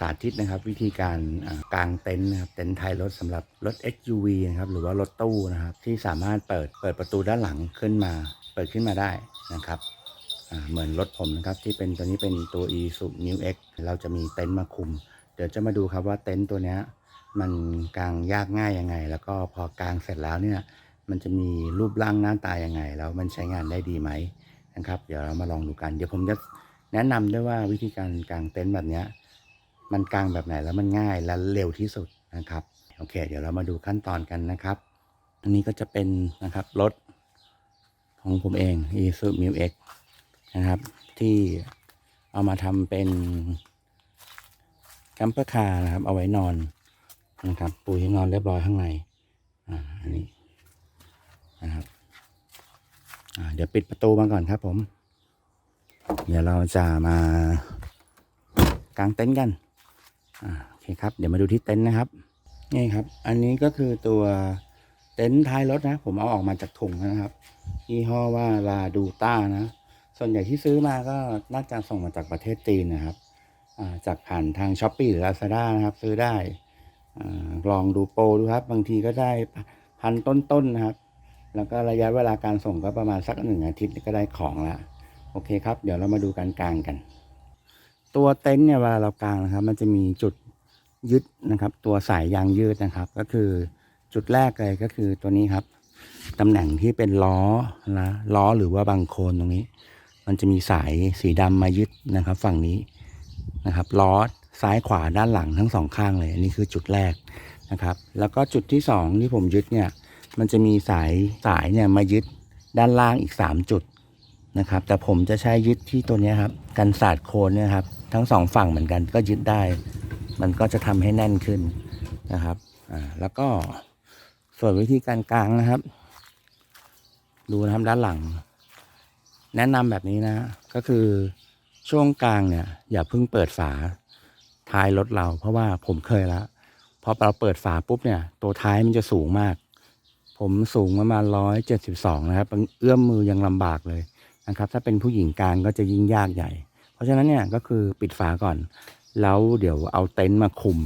สาธิตนะครับ วิธีการกางเต็นท์นะครับเต็นท์ไทยรถสำหรับรถ SUV นะครับหรือว่ารถตู้นะครับที่สามารถเปิดเปิดประตูด้านหลังขึ้นมา เปิดขึ้นมาได้นะครับเหมือนรถผมนะครับที่เป็นตัวนี้เป็นตัว e s u New X เราจะมีเต็นท์มาคุม เดี๋ยวจะมาดูครับว่าเต็นท์ตัวนี้มันกางยากง่ายยังไง แล้วก็พอกางเสร็จแล้วเนี่ยมันจะมีรูปร่างหน้าตายังไง แล้วมันใช้งานได้ดีไหมนะครับ เดี๋ยวเรามาลองดูกัน เดี๋ยวผมจะแนะนำด้วยว่าวิธีการกางเต็นท์แบบเนี้ย มันกลางแบบไหนแล้วมันง่ายและเร็วที่สุดนะครับโอเค เดี๋ยวเรามาดูขั้นตอนกันนะครับ อันนี้ก็จะเป็นนะครับรถของผมเอง i s u m u x นะครับ ที่เอามาทำเป็นแคมเปอร์คาร์นะครับ เอาไว้นอนนะครับ ปูที่นอนเรียบร้อยข้างในอ่าอันนี้นะครับอ่าเดี๋ยวปิดประตูมาก่อนครับผม เดี๋ยวเราจะมากางเต็นท์กัน อ่าโอเคครับ เดี๋ยวมาดูที่เต็นท์นะครับ นี่ครับ อันนี้ก็คือตัวเต็นท์ท้ายรถนะ ผมเอาออกมาจากถุงนะครับยี่ห้อว่าลาดูต้านะ ส่วนใหญ่ที่ซื้อมาก็น่าจะส่งมาจากประเทศจีนนะครับจากผ่านทางช้อปปี้หรือลาซาด้านะครับ ซื้อได้อลองดูโปรดูครับ บางทีก็ได้พันต้นๆนะครับ แล้วก็ระยะเวลาการส่งก็ประมาณสักหนึ่งอาทิตย์ก็ได้ของแล้วโอเคครับ เดี๋ยวเรามาดูการกลางกัน ตัวเต็นท์เนี่ยเวลาเรากางนะครับ มันจะมีจุดยึดนะครับ ตัวสายยางยืดนะครับ ก็คือจุดแรกเลยก็คือตัวนี้ครับตำแหน่งที่เป็นล้อนะล้อหรือว่าบังโคลนตรงนี้ มันจะมีสายสีดำมายึดนะครับ ฝั่งนี้นะครับล้อซ้ายขวาด้านหลังทั้งสองข้างเลยอันนี้คือจุดแรกนะครับ แล้วก็จุดที่สองที่ผมยึดเนี่ย มันจะมีสายสายเนี่ยมายึดด้านล่างอีก 3 จุด นะครับ แต่ผมจะใช้ยึดที่ตัวนี้ครับ กันศาสตร์โคนเนี่ยครับ ทั้งสองฝั่งเหมือนกันก็ยึดได้ มันก็จะทำให้แน่นขึ้นนะครับ อ่า แล้วก็ส่วนวิธีการกลางนะครับ ดูนะครับด้านหลัง แนะนำแบบนี้นะ ก็คือช่วงกลางเนี่ย อย่าเพิ่งเปิดฝาท้ายรถเรา เพราะว่าผมเคยแล้วพอเราเปิดฝาปุ๊บเนี่ย ตัวท้ายมันจะสูงมาก ผมสูงประมาณร้อยเจ็ดสิบสองนะครับ เอื้อมมือยังลำบากเลย นะครับ ถ้าเป็นผู้หญิงกลางก็จะยิ่งยากใหญ่ เพราะฉะนั้นเนี่ยก็คือปิดฝาก่อน แล้วเดี๋ยวเอาเต็นท์มาคุม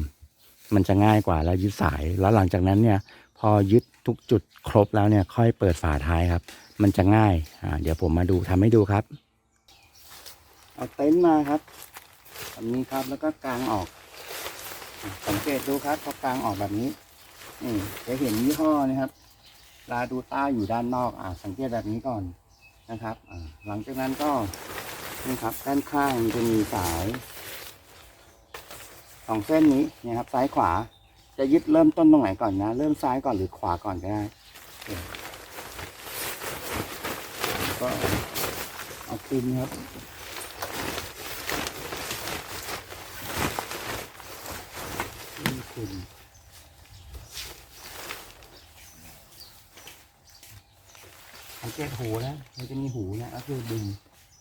มันจะง่ายกว่าแล้วยึดสาย แล้วหลังจากนั้นเนี่ยพอยึดทุกจุดครบแล้วเนี่ยค่อยเปิดฝาท้ายครับ มันจะง่ายอ่าเดี๋ยวผมมาดูทำให้ดูครับ เอาเต็นท์มาครับแบบนี้ครับแล้วก็กางออก สังเกตดูครับพอกางออกแบบนี้นี่จะเห็นยี่ห้อนะครับลาดูต้าอยู่ด้านนอกอ่าสังเกตแบบนี้ก่อน นะครับหลังจากนั้นก็นี่ครับด้านข้างมันจะมีสายสองเส้นนี้นะครับ ซ้ายขวาจะยึดเริ่มต้นตรงไหนก่อนนะ เริ่มซ้ายก่อนหรือขวาก่อนก็ได้ก็เอาปินครับคุณ สังเกตหูนะมันจะมีหูนะก็คือดึง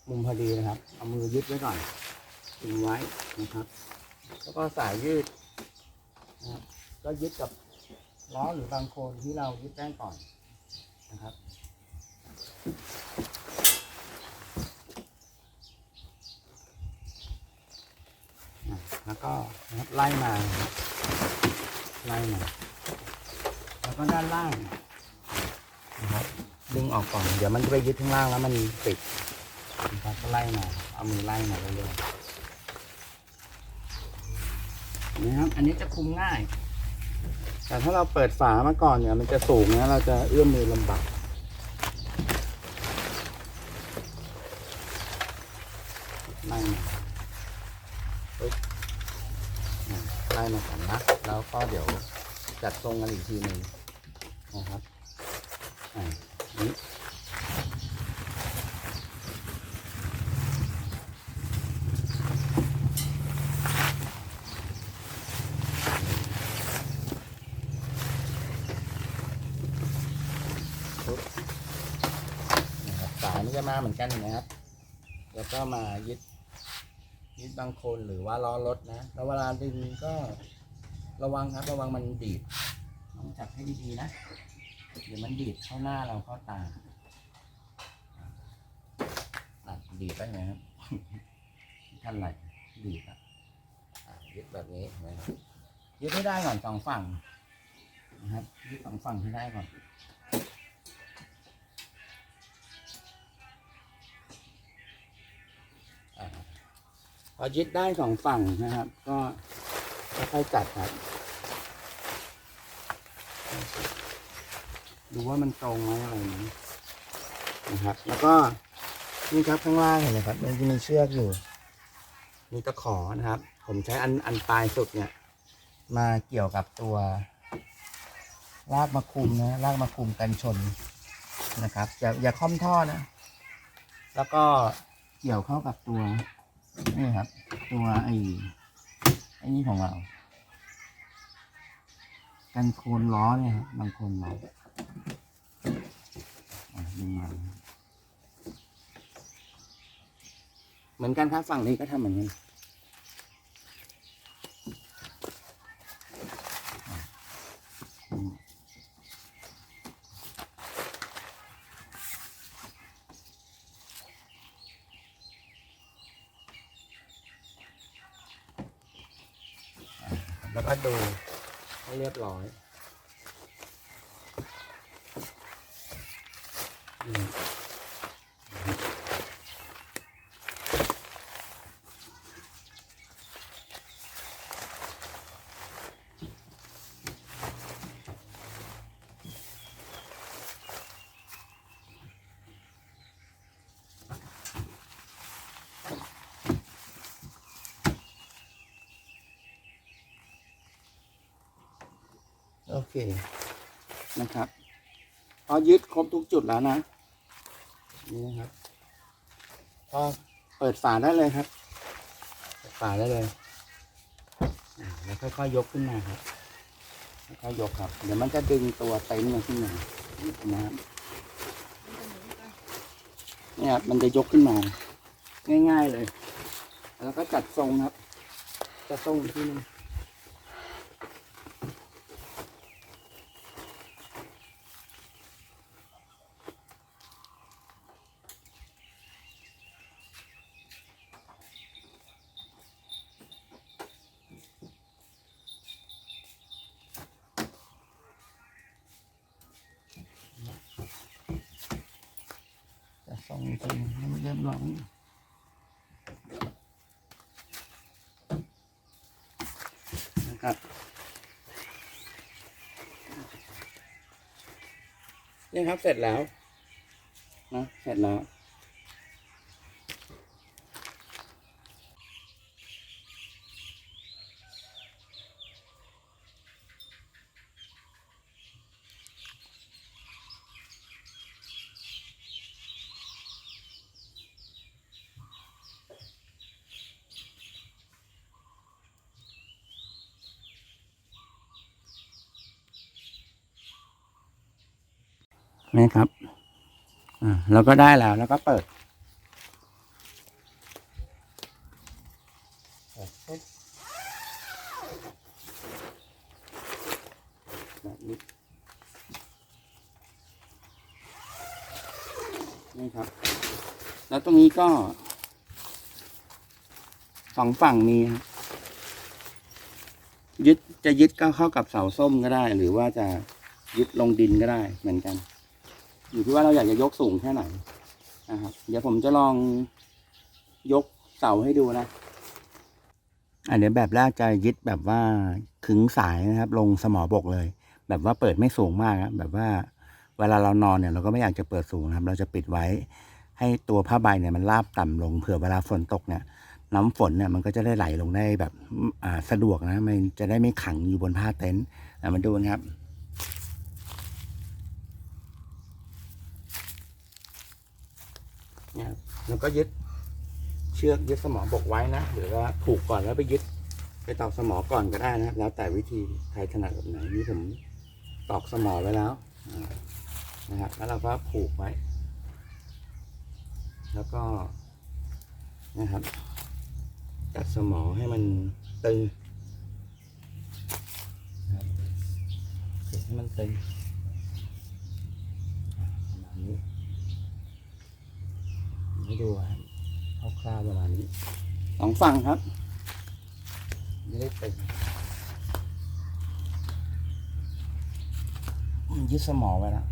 มุมพอดีนะครับ เอามือยึดไว้ก่อนดึงไว้นะครับ แล้วก็สายยืดนะครับก็ยึดกับล้อหรือบางโคนที่เรายึดแจ้งก่อนนะครับแล้วก็ไล่มาไล่มาแล้วก็ด้านล่าง ดึงออกก่อน เดี๋ยวมันจะไปยึดข้างล่างแล้วมันติดนะครับก็ไล่มาเอามือไล่มาเรื่อยๆนะครับ อันนี้จะคุมง่าย แต่ถ้าเราเปิดฝามาก่อนเนี่ย มันจะสูงนะเราจะเอื้อมมือลำบากไล่มาไล่มาก่อนนะแล้วก็เดี๋ยวจัดทรงกันอีกทีหนึ่งนะครับอ่านี้นะครับ สายมันจะมาเหมือนกันนะครับ แล้วก็มายึดยึดบางคนหรือว่าล้อรถนะ แล้วเวลาดึงก็ระวังครับ ระวังมันดีดต้องจับให้ดีๆนะ เดี๋ยวมันดีดเข้าหน้าเราเข้าตาอะดีดไปไหมครับท่านไหนดีดครับอะยึดแบบนี้นะครับยึดให้ได้ก่อนสองฝั่งนะครับยึดสองฝั่งให้ได้ก่อนอพอยึดได้สองฝั่งนะครับ ก็ค่อยๆจัดครับ ดูว่ามันตรงไหมอะไรไหมนะครับ แล้วก็นี่ครับข้างล่างเห็นไหมครับ มันจะมีเชือกอยู่ มีตะขอนะครับ ผมใช้อันอันปลายสุดเนี่ย มาเกี่ยวกับตัวลากมาคุมนะลากมาคุมกันชนนะครับ อย่าอย่าค่อมท่อนะ แล้วก็เกี่ยวเข้ากับตัวนี่ครับ ตัวไอ้ไอ้นี่ของเรา กันโคนล้อเนี่ยครับบางคนล้อ ดึงมาเหมือนกันครับฝั่งนี้ก็ทำเหมือนกันอะอืมอะแล้วก็ดูให้เรียบร้อยอืม โอเคนะครับพอยึดครบทุกจุดแล้วนะ นี่นะครับพอเปิดฝาได้เลยครับเปิดฝาได้เลยอ่าแล้วค่อยๆยกขึ้นมาครับค่อยๆยกครับ เดี๋ยวมันจะดึงตัวเต็นท์มันขึ้นมานะครับเนี่ยครับมันจะยกขึ้นมา ง่าย ๆเลย แล้วก็จัดทรงครับ จัดทรงอีกทีหนึง จะส่งจริงให้มันเรียบร้อยนะครับนี่ครับเสร็จแล้วนะเสร็จแล้ว นี่ครับ อ่าเราก็ได้แล้วแล้วก็เปิด แบบนี้นี่ครับ แล้วตรงนี้ก็สองฝั่งมีครับยึดจะยึดก็เข้ากับเสาส้มก็ได้ หรือว่าจะยึดลงดินก็ได้เหมือนกัน อยู่ที่ว่าเราอยากจะยกสูงแค่ไหนนะครับเดี๋ยวผมจะลองยกเสาให้ดูนะอันเดี๋ยวแบบแรกจะยึดแบบว่าขึงสายนะครับ ลงสมอบกเลย แบบว่าเปิดไม่สูงมากนะแบบว่า เวลาเรานอนเนี่ยเราก็ไม่อยากจะเปิดสูงนะครับ เราจะปิดไว้ ให้ตัวผ้าใบเนี่ยมันราบต่ำลงเผื่อเวลาฝนตกเนี่ยน้ำฝนเนี่ยมันก็จะได้ไหลลงได้แบบสะดวกนะ มันจะได้ไม่ขังอยู่บนผ้าเต็นท์มาดูนะครับ นี่ยครับแล้วก็ยึดเชือกยึดสมอบกไว้นะหรือว่าผูกก่อนแล้วไปยึดไปตอกสมอก่อนก็ได้นะครับ แล้วแต่วิธีใครถนัดแบบไหนนี่ผมตอกสมอไว้แล้วนะครับแล้วเราก็ผูกไว้ แล้วก็นะครับจัดสมอให้มันตึงนะครับให้มันตึงอ่าประมาณนี้ ให้ ดูครับคร่าวๆประมาณนี้สองฝั่งครับนี่ได้ตึงอืมยึดสมองไว้แล้ว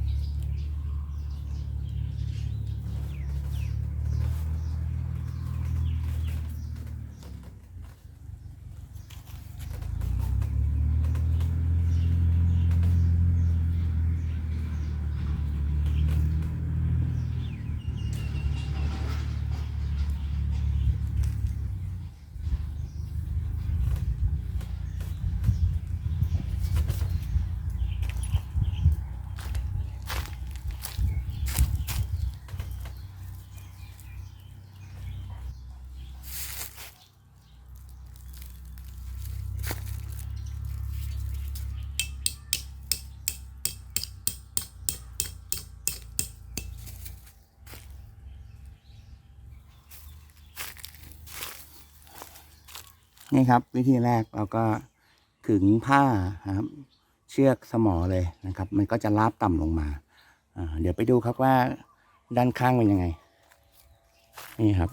นี่ครับ วิธีแรกเราก็ขึงผ้าครับ เชือกสมอเลยนะครับ มันก็จะลาบต่ำลงมาเดี๋ยวไปดูครับว่าด้านข้างเป็นยังไง นี่ครับ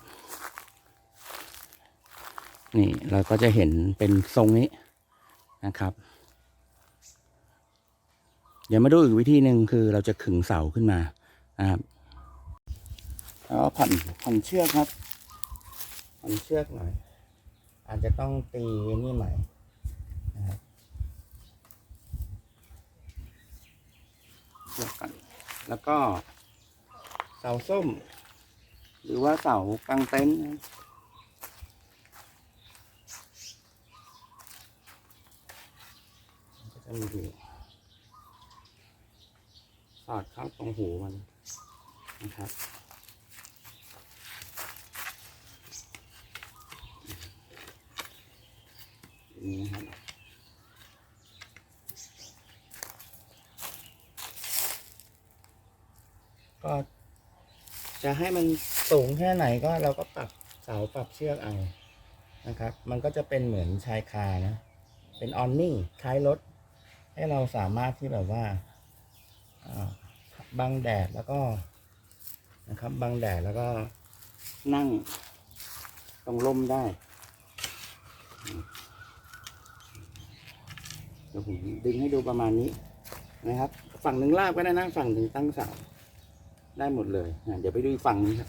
นี่เราก็จะเห็นเป็นทรงนี้นะครับ เดี๋ยวมาดูอีกวิธีหนึ่งคือเราจะขึงเสาขึ้นมานะครับแล้วผ่อนผ่อนเชือกครับผ่อนเชือกหน่อย อาจจะต้องตีนี่ใหม่นะครับเชือกกันแล้วก็ เสาส้ม หรือว่าเสากางเต็นท์นะก็จะมีดูสอดเข้าตรงหูมันนะครับ อย่าง นี้นะครับก็จะให้มันสูงแค่ไหนก็เราก็ปรับเสาปรับเชือกเอานะครับ มันก็จะเป็นเหมือนชายคานะ เป็นออนนิ่งท้ายรถ ให้เราสามารถที่แบบว่าบังแดดแล้วก็นะครับบังแดดแล้วก็นั่งตรงร่มได้ ดี๋ยวผมดึงให้ดูประมาณนี้นะครับ ฝั่งหนึ่งลาบก็ได้นะฝั่งหนึ่งตั้งเสาได้หมดเลยเดี๋ยวไปดูอีกฝั่งนึงครับ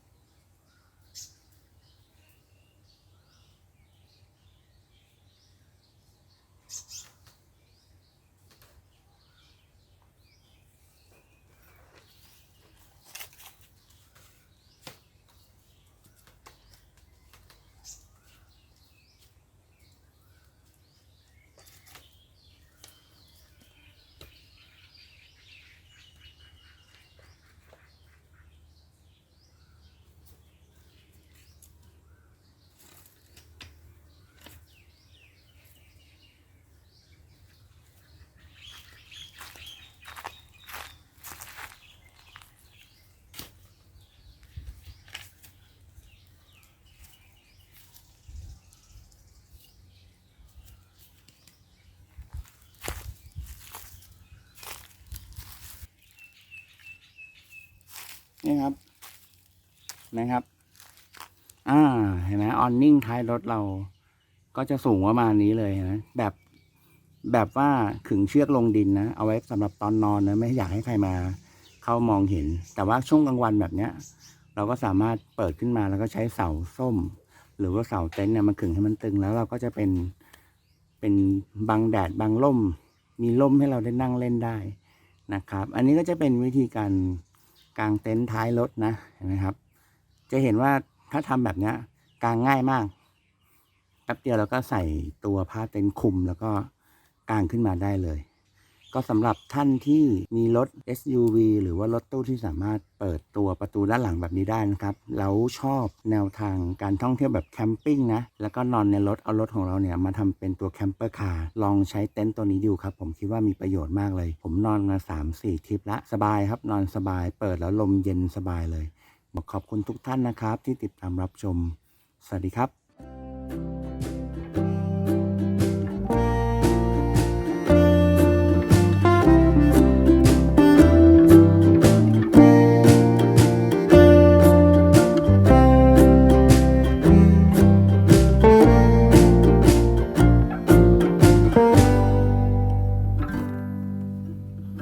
นี่ครับ นะครับ อ่า เห็นไหมออนนิ่งท้ายรถเรา ก็จะสูงประมาณนี้เลยนะ แบบ แบบว่าขึงเชือกลงดินนะ เอาไว้สำหรับตอนนอนนะ ไม่อยากให้ใครมาเข้ามองเห็น แต่ว่าช่วงกลางวันแบบเนี้ย เราก็สามารถเปิดขึ้นมาแล้วก็ใช้เสาส้ม หรือว่าเสาเต็นท์เนี่ยมาขึงให้มันตึงแล้วเราก็จะเป็น เป็นบังแดดบังล่ม มีล่มให้เราได้นั่งเล่นได้นะครับ อันนี้ก็จะเป็นวิธีการ กางเต็นท์ท้ายรถนะเห็นไหมครับ จะเห็นว่าถ้าทำแบบเนี้ยกางง่ายมากแป๊บเดียวเราก็ใส่ตัวผ้าเต็นท์คลุมแล้วก็กางขึ้นมาได้เลย ก็สำหรับท่านที่มีรถ SUV หรือว่ารถตู้ที่สามารถเปิดตัวประตูด้านหลังแบบนี้ได้นะครับ แล้วชอบแนวทางการท่องเที่ยวแบบแคมปิ้งนะ แล้วก็นอนในรถ เอารถของเราเนี่ยมาทำเป็นตัวแคมเปอร์คาร์ ลองใช้เต็นท์ตัวนี้ดูครับ ผมคิดว่ามีประโยชน์มากเลย ผมนอนมา 3-4 ทริปละ สบายครับ นอนสบาย เปิดแล้วลมเย็นสบายเลย บอกขอบคุณทุกท่านนะครับที่ติดตามรับชม สวัสดีครับ